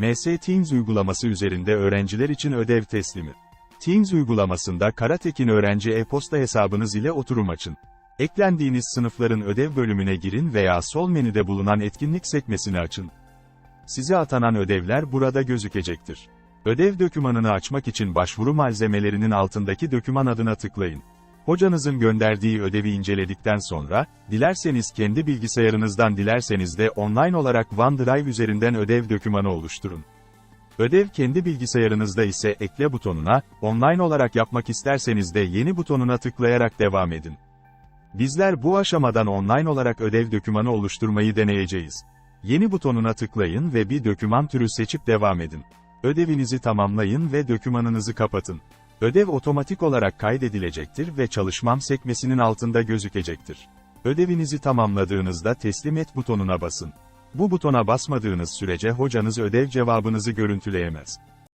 MS Teams uygulaması üzerinde öğrenciler için ödev teslimi. Teams uygulamasında Karatekin öğrenci e-posta hesabınız ile oturum açın. Eklendiğiniz sınıfların ödev bölümüne girin veya sol menüde bulunan etkinlik sekmesini açın. Size atanan ödevler burada gözükecektir. Ödev dokümanını açmak için başvuru malzemelerinin altındaki doküman adına tıklayın. Hocanızın gönderdiği ödevi inceledikten sonra, dilerseniz kendi bilgisayarınızdan dilerseniz de online olarak OneDrive üzerinden ödev dokümanı oluşturun. Ödev kendi bilgisayarınızda ise ekle butonuna, online olarak yapmak isterseniz de yeni butonuna tıklayarak devam edin. Bizler bu aşamadan online olarak ödev dokümanı oluşturmayı deneyeceğiz. Yeni butonuna tıklayın ve bir doküman türü seçip devam edin. Ödevinizi tamamlayın ve dokümanınızı kapatın. Ödev otomatik olarak kaydedilecektir ve çalışmam sekmesinin altında gözükecektir. Ödevinizi tamamladığınızda teslim et butonuna basın. Bu butona basmadığınız sürece hocanız ödev cevabınızı görüntüleyemez.